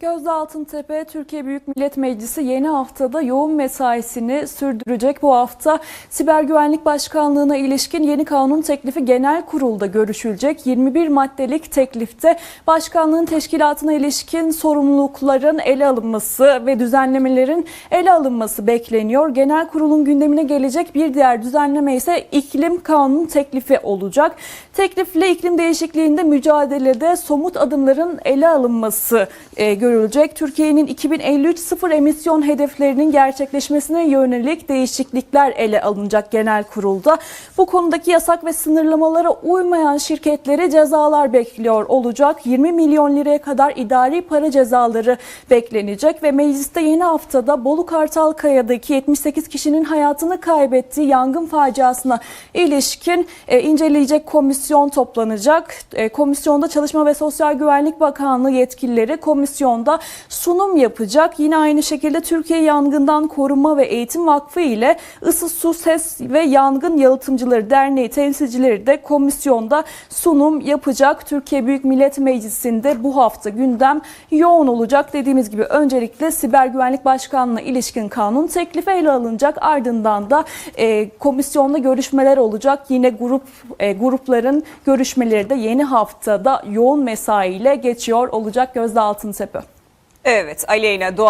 Gözde Altıntepe, Türkiye Büyük Millet Meclisi yeni haftada yoğun mesaisini sürdürecek. Bu hafta Siber Güvenlik Başkanlığı'na ilişkin yeni kanun teklifi genel kurulda görüşülecek. 21 maddelik teklifte başkanlığın teşkilatına ilişkin sorumlulukların ele alınması ve düzenlemelerin ele alınması bekleniyor. Genel kurulun gündemine gelecek bir diğer düzenleme ise iklim kanun teklifi olacak. Teklifle iklim değişikliğinde mücadelede somut adımların ele alınması e, görülecek. Türkiye'nin 2053 sıfır emisyon hedeflerinin gerçekleşmesine yönelik değişiklikler ele alınacak genel kurulda. Bu konudaki yasak ve sınırlamalara uymayan şirketlere cezalar bekliyor olacak. 20 milyon liraya kadar idari para cezaları beklenecek ve mecliste yeni haftada Bolu Kartalkaya'daki 78 kişinin hayatını kaybettiği yangın faciasına ilişkin e, inceleyecek komisyon toplanacak. E, komisyonda Çalışma ve Sosyal Güvenlik Bakanlığı yetkilileri komisyonda sunum yapacak. Yine aynı şekilde Türkiye Yangından Korunma ve Eğitim Vakfı ile Isı Su Ses ve Yangın Yalıtımcıları Derneği temsilcileri de komisyonda sunum yapacak. Türkiye Büyük Millet Meclisi'nde bu hafta gündem yoğun olacak. Dediğimiz gibi öncelikle Siber Güvenlik Başkanlığı'na ilişkin kanun teklifi ele alınacak. Ardından da e, komisyonda görüşmeler olacak. Yine grup e, grupların görüşmeleri de yeni haftada yoğun mesaiyle geçiyor olacak Gözde Altıntepe. Evet Aleyna Doğan.